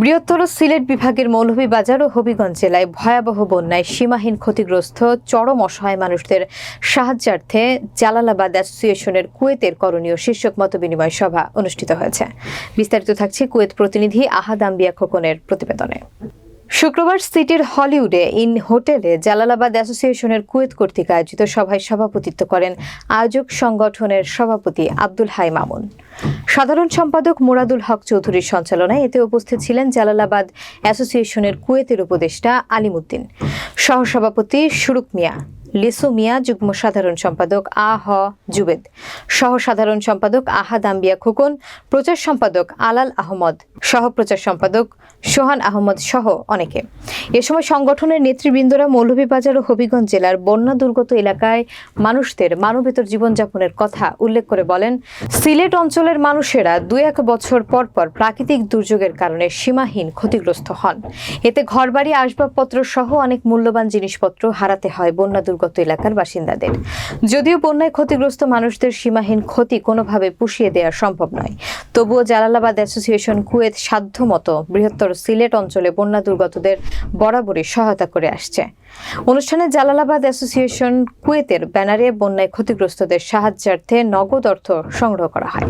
বৃহত্তর সিলেট বিভাগের মৌলভীবাজার ও হবিগঞ্জ জেলায় ভয়াবহ বন্যায় সীমাহীন ক্ষতিগ্রস্ত চরম অসহায় মানুষদের সাহায্যার্থে জালালাবাদ অ্যাসোসিয়েশনের কুয়েতের করণীয় শীর্ষক মত বিনিময় সভা অনুষ্ঠিত হয়েছে। বিস্তারিত থাকছে কুয়েত প্রতিনিধি আহাদ আম্বিয়া খোকনের প্রতিবেদনে। শুক্রবার সিটির হলিউডে ইন হোটেলে জালালাবাদ অ্যাসোসিয়েশনের কুয়েত কর্তৃক আয়োজিত সভায় সভাপতিত্ব করেন আয়োজক সংগঠনের সভাপতি আব্দুল হাই মামুন। সাধারণ সম্পাদক মুরাদুল হক চৌধুরীর সঞ্চালনায় এতে উপস্থিত ছিলেন জালালাবাদ অ্যাসোসিয়েশনের কুয়েতের উপদেষ্টা আলিমুদ্দিন। সহসভাপতি সুরুক মিয়া। লিসু মিয়া, যুগ্ম সাধারণ সম্পাদক আ হ জুবেদ। সহ সাধারণ সম্পাদক আহাদ আম্বিয়া খোকন, প্রচার সম্পাদক আলাল আহমদ সহ প্রচার সম্পাদক সোহান আহমদ সহ অনেকে। এ সময় সংগঠনের নেতৃবৃন্দরা মৌলভীবাজার ও হবিগঞ্জ জেলার বন্যা দুর্গত এলাকায় মানুষদের মানবেতর জীবনযাপনের কথা উল্লেখ করে বলেন, সিলেট অঞ্চলের মানুষেরা দু এক বছর পর পর প্রাকৃতিক দুর্যোগের কারণে সীমাহীন ক্ষতিগ্রস্ত হন। এতে ঘরবাড়ি, আসবাবপত্র সহ অনেক মূল্যবান জিনিসপত্র হারাতে হয় বন্যা দুর্গত এলাকার বাসিন্দাদের। যদিও বন্যায় ক্ষতিগ্রস্ত মানুষদের সীমাহীন ক্ষতি কোনোভাবে পুষিয়ে দেওয়া সম্ভব নয়। তবুও জালালাবাদ অ্যাসোসিয়েশন কুয়েত সাধ্যমতো বৃহত্তর সিলেট অঞ্চলে বন্যা দুর্গতদের বরাবরই সহায়তা করে আসছে। অনুষ্ঠানে জালালাবাদ অ্যাসোসিয়েশন কুয়েতের ব্যানারে বন্যায় ক্ষতিগ্রস্তদের সাহায্যার্থে নগদ অর্থ সংগ্রহ করা হয়।